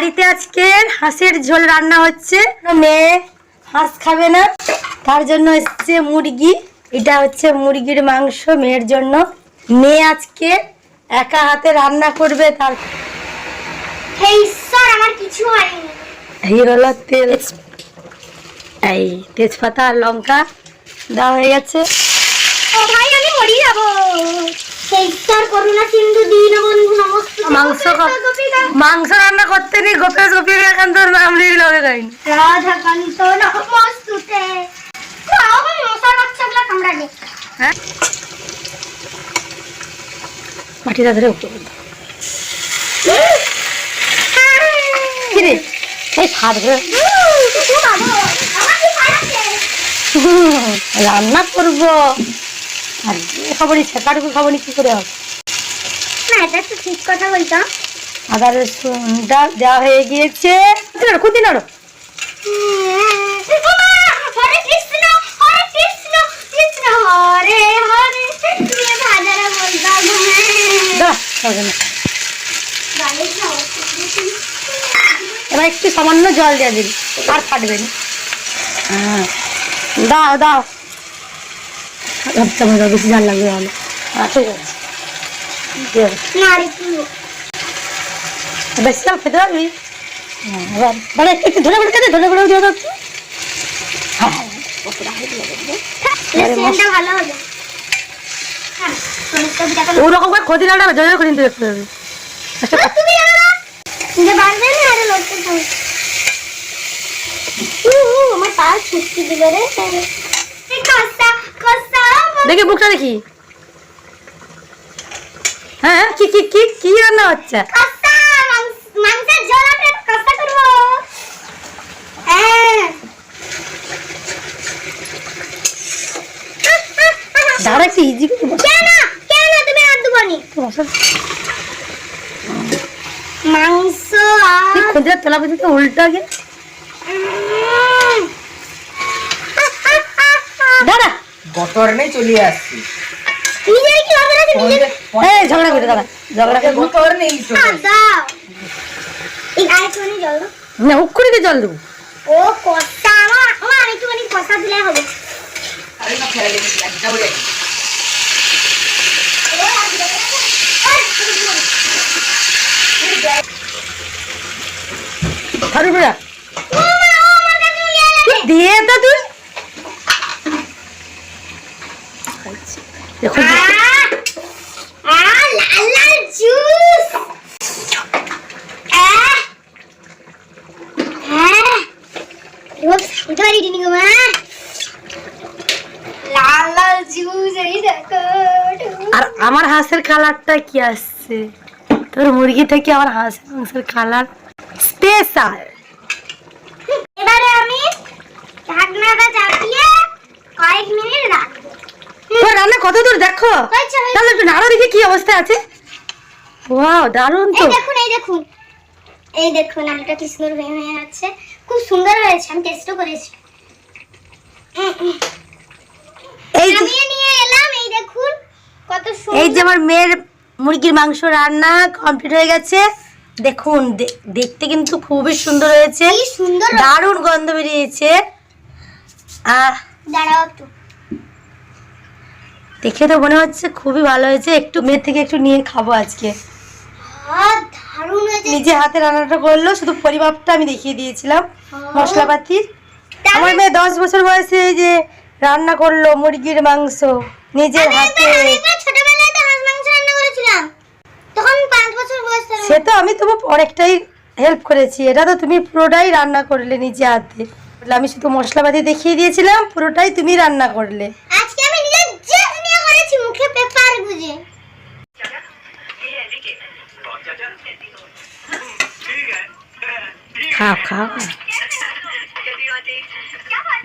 বাড়িতে আজকে হাঁসের ঝোল রান্না হচ্ছে। মেয়ে হাঁস খাবে না। তার জন্য এসছে মুরগি। এটা হচ্ছে মুরগির মাংস মেয়ের জন্য। মেয়ে আজকে একা হাতে রান্না করবে তার আমার কিছু হয়নি। হলো তেল। এই তেজপাতা আর লঙ্কা দেওয়া হয়ে গেছে। ও ভাই আমি মরি যাব ঈশ্বর করুণা সিন্ধু দীন বন্ধু নমস্তে মাংস মাংস রান্না করতে নি গোপেশ গোপী এখান তোর নাম লিখে নমস্তুতে কামড়াবে হ্যাঁ? মাটিটা ধরে কিরে এই রান্না করব। আর খাবনি খাবনি কি করে হবে? এটা একটু ঠিক কথা বলতাম। আদা রসুনটা দেওয়া হয়ে গিয়েছে। কুদি নাড়ো এবার একটু সামান্য জল দিয়ে দিবি আর ফাটবে না। হ্যাঁ দাও দাও। আমার বেশি জাল লাগবে ভালো হ্যাঁ ঠিক আছে। দিয়ে দে। না আর একটু বেশি জাল খেতে পারবি? এবার মানে একটু একটু ধরে করে খেতে ধরে করে দিয়ে দাও একটু। ওপরে হাতে দিয়ে দেবো। এবারে মশ- সেন্টটা ভালো হবে। সরষে পিঠাটা ওরকম করে ক্ষতি না জয় জয় করে নিতে দেখতে হবে। তুমি জানো না যে বাড়বে না আরে লড়তে থাকবে উ উ, আমার পা ছুটকি দিল রে এই কষা কষা দেখি বুকটা দেখি হ্যাঁ কি কি কি কি রান্না হচ্ছে? মাংস- মাংসের ঝোল আমরা কষা করব। হ্যাঁ। দাঁড়া একটু ইজি কেন কেন তুমি আর দুবনি মাংস খুঁজে তেলা উল্টা গে দাঁড়া। বতর নেই চলে আসছি। এই ঝগড়া করে দাঁড়া। ঝগড়া করে বতর নেই চলে দাও। এই আরেকটুখানি জল না উকুড়ি দিয়ে জল দেবো। ও কষা। আমার আমার আরেকটুখানি কষা দিলে হবে। আরে না ফেলে দিবি একটা বলে থারু বেড়া। দিয়ে তো তুই? দেখুন লাল লাল জুস লাল লাল জুস এই দেখো আর আমার হাঁসের কালারটা কি আসছে? তোর মুরগি থেকে আমার হাঁসের মাংসের কালার স্পেশাল এবারে আমি ঢাকনাটা চাপিয়ে কয়েক মিনিট রাখব। তোর রান্না কত দূর? দেখো। তাহলে একটু নাড়ো দেখি কি অবস্থা আছে। ওয়াও দারুণ তো। দেখুন এই দেখুন। এই দেখুন আলুটা কি সুন্দর হয়ে হয়ে আছে। খুব সুন্দর হয়েছে আমি টেস্টও করেছি। এই যে- নামিয়ে নিয়ে এলাম এই দেখুন কত এই সুন্দর যে আমার মেয়ের মুরগির মাংস রান্না কমপ্লিট হয়ে গেছে। দেখুন দেখতে কিন্তু খুবই সুন্দর হয়েছে। দারুণ গন্ধ বেরিয়েছে। আহ দাঁড়াও একটু। দেখে তো মনে হচ্ছে খুবই ভালো হয়েছে। একটু মেয়ের থেকে একটু নিয়ে খাব আজকে। নিজে হাতে রান্নাটা করল শুধু পরিমাপটা আমি দেখিয়ে দিয়েছিলাম। হ্যাঁ। আমার মেয়ে দশ বছর বয়সে এই যে রান্না করল মুরগির মাংস নিজের হাতে। একবার- আমি একবার ছোটবেলায় তো হাঁস মাংস রান্না করেছিলাম। তখন পাঁচ বছর বয়স ছিল সে তো আমি তবু অনেকটাই হেল্প করেছি। এটা তো তুমি পুরোটাই রান্না করলে নিজে হাতে। আমি শুধু মশলাপাতি দেখিয়ে দিয়েছিলাম পুরোটাই তুমি রান্না করলে। আজকে আমি নিজের জেদ নিয়ে করেছি মুখে পেপার গুজে। খাও খাও।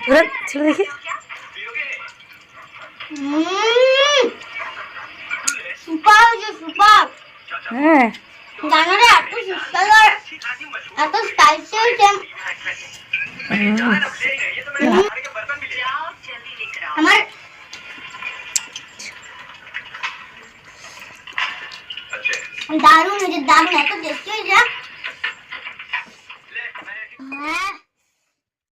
ওরা ছিল দেখি সুপার হয়েছে সুপার হ্যাঁ জানারে এত সুস্বাদু আর এত স্পাইসি হয়েছে আমার দারুণ হয়েছে দারুণ এত টেস্টি হয়েছে হ্যাঁ